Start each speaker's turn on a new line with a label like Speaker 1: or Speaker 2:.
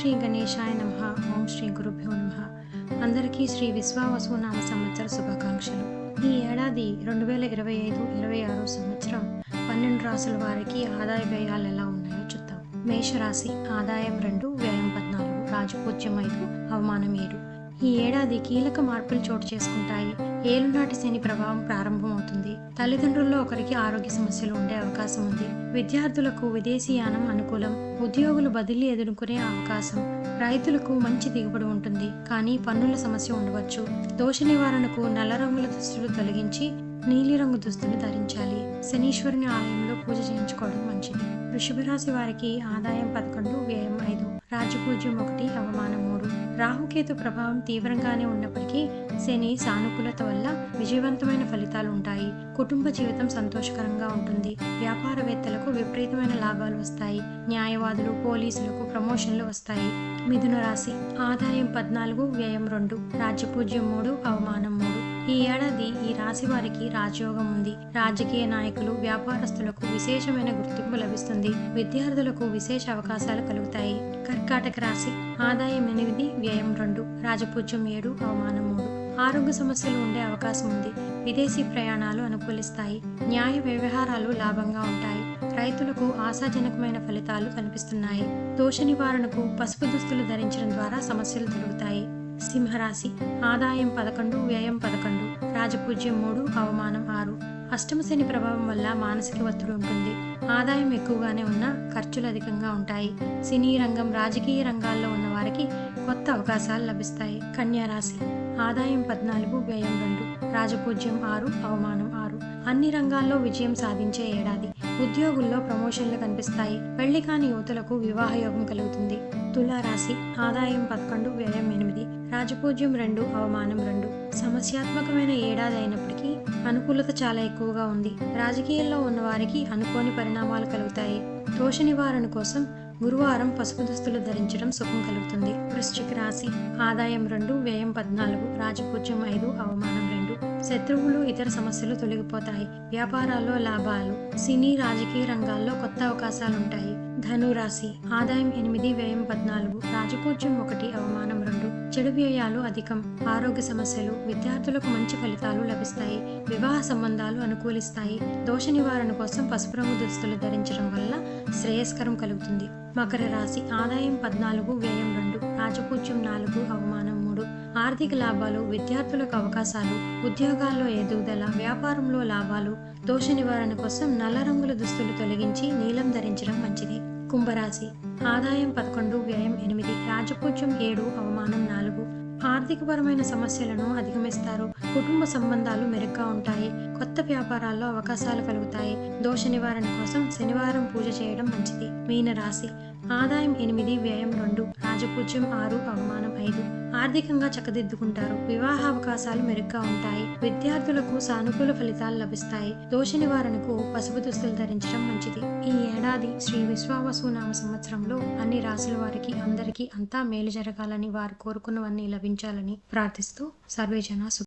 Speaker 1: శ్రీ గణేశాయ నమ. ఓం శ్రీ గురుభ్యో నమ. అందరికీ శ్రీ విశ్వావసు నామ సంవత్సర శుభాకాంక్షలు. ఈ ఏడాది రెండు వేల ఇరవై ఐదు ఇరవై ఆరో సంవత్సరం పన్నెండు రాసుల వారికి ఆదాయ వ్యయాలు ఎలా ఉన్నాయో చూద్దాం. మేషరాశి ఆదాయం రెండు వ్యయం పద్నాలుగు రాజపూజ్యం ఐదు అవమానం ఏడు. ఈ ఏడాది కీలక మార్పులు చోటు చేసుకుంటాయి. ఏలునాటి శని ప్రభావం ప్రారంభమవుతుంది. తల్లిదండ్రుల్లో ఒకరికి ఆరోగ్య సమస్యలు ఉండే అవకాశం ఉంది. విద్యార్థులకు విదేశీయానం అనుకూలం ఉద్యోగులు బదిలీ ఎదుర్కొనే అవకాశం రైతులకు మంచి దిగుబడి ఉంటుంది. కానీ పన్నుల సమస్య ఉండవచ్చు. దోష నివారణకు నల్ల రంగుల దుస్తులు తొలగించి నీలిరంగు దుస్తులు ధరించాలి. శనీశ్వరుని ఆలయంలో పూజ చేయించుకోవడం మంచిది. వృషభరాశి వారికి ఆదాయం పదకొండు వ్యయం ఐదు. రాజపూజ్యం ఒకటి అవమానం మూడు. రాహుకేతు ప్రభావం తీవ్రంగానే ఉన్నప్పటికీ శని సానుకూలత వల్ల విజయవంతమైన ఫలితాలు ఉంటాయి. కుటుంబ జీవితం సంతోషకరంగా ఉంటుంది. వ్యాపారవేత్తలకు విపరీతమైన లాభాలు వస్తాయి. న్యాయవాదులు పోలీసులకు ప్రమోషన్లు వస్తాయి. మిథున రాశి ఆదాయం పద్నాలుగు వ్యయం రెండు. రాజ్యపూజ్యం మూడు అవమానం మూడు. ఈ ఏడాది ఈ రాశి వారికి రాజయోగం ఉంది. రాజకీయ నాయకులు వ్యాపారస్తులకు విశేషమైన గుర్తింపు లభిస్తుంది. విద్యార్థులకు విశేష అవకాశాలు కలుగుతాయి. కర్కాటక రాశి ఆదాయం ఎనిమిది వ్యయం రెండు రాజపూజ్యం ఏడు అవమానం మూడు. ఆరోగ్య సమస్యలు ఉండే అవకాశం ఉంది. విదేశీ ప్రయాణాలు అనుకూలిస్తాయి. న్యాయ వ్యవహారాలు లాభంగా ఉంటాయి. రైతులకు ఆశాజనకమైన ఫలితాలు కనిపిస్తున్నాయి. దోష నివారణకు పసుపు దుస్తులు ధరించడం ద్వారా సమస్యలు తొలగుతాయి. సింహరాశి. ఆదాయం పదకొండు వ్యయం పదకొండు రాజపూజ్యం మూడు అవమానం ఆరు. అష్టమ శని ప్రభావం వల్ల మానసిక ఒత్తిడి ఉంటుంది. ఆదాయం ఎక్కువగానే ఉన్నా ఖర్చులు అధికంగా ఉంటాయి. సినీ రంగం రాజకీయ రంగాల్లో ఉన్న వారికి కొత్త అవకాశాలు లభిస్తాయి. కన్యారాశి. ఆదాయం పద్నాలుగు వ్యయం రెండు రాజపూజ్యం ఆరు అవమానం ఆరు అన్ని రంగాల్లో విజయం సాధించే ఏడాది. ఉద్యోగుల్లో ప్రమోషన్లు కనిపిస్తాయి. పెళ్ళి కాని యువతులకు వివాహ యోగం కలుగుతుంది. తులారాశి ఆదాయం పదకొండు వ్యయం ఎనిమిది రాజపూజ్యం రెండు అవమానం రెండు. సమస్యాత్మకమైన ఏడాది అయినప్పటికీ అనుకూలత చాలా ఎక్కువగా ఉంది. రాజకీయాల్లో ఉన్న వారికి అనుకోని పరిణామాలు కలుగుతాయి. దోష నివారణ కోసం గురువారం పసుపు దుస్తులు ధరించడం సుఖం కలుగుతుంది. వృశ్చిక రాశి ఆదాయం రెండు వ్యయం పద్నాలుగు రాజపూజ్యం ఐదు అవమానం రెండు. శత్రువులు ఇతర సమస్యలు తొలగిపోతాయి. వ్యాపారాల్లో లాభాలు సినీ రాజకీయ రంగాల్లో కొత్త అవకాశాలుంటాయి. ధను రాశి ఆదాయం ఎనిమిది వ్యయం పద్నాలుగు రాజపూజ్యం ఒకటి అవమానం రెండు చెడు వ్యయాలు అధికం ఆరోగ్య సమస్యలు విద్యార్థులకు మంచి ఫలితాలు లభిస్తాయి. వివాహ సంబంధాలు అనుకూలిస్తాయి. దోష నివారణ కోసం పసుపు రంగు దుస్తులు ధరించడం వల్ల శ్రేయస్కరం కలుగుతుంది. మకర రాశి ఆదాయం పద్నాలుగు వ్యయం రెండు రాజపూజ్యం నాలుగు అవమానం ఆర్థిక లాభాలు విద్యార్థులకు అవకాశాలు ఉద్యోగాల్లో ఎదుగుదల వ్యాపారంలో లాభాలు దోష నివారణ కోసం నల్ల రంగుల దుస్తులు తొలగించి నీలం ధరించడం మంచిది. కుంభరాశి. ఆదాయం పదకొండు వ్యయం ఎనిమిది రాజపూజ్యం ఏడు అవమానం నాలుగు. ఆర్థికపరమైన సమస్యలను అధిగమిస్తారు. కుటుంబ సంబంధాలు మెరుగ్గా ఉంటాయి. కొత్త వ్యాపారాల్లో అవకాశాలు కలుగుతాయి. దోష నివారణ కోసం శనివారం పూజ చేయడం మంచిది. మీన రాశి ఆదాయం ఎనిమిది వ్యయం రాజపూజ్యం ఆరు అవమానం ఐదు. ఆర్థికంగా చక్కదిద్దుకుంటారు. వివాహ అవకాశాలు మెరుగ్గా ఉంటాయి. విద్యార్థులకు సానుకూల ఫలితాలు లభిస్తాయి. దోష నివారణకు పసుపు దుస్తులు ధరించడం మంచిది. ఈ ఏడాది శ్రీ విశ్వావసునామ సంవత్సరంలో అన్ని రాసుల వారికి అందరికీ అంతా మేలు జరగాలని వారు కోరుకున్నవన్నీ లభించాలని ప్రార్థిస్తూ సర్వేజన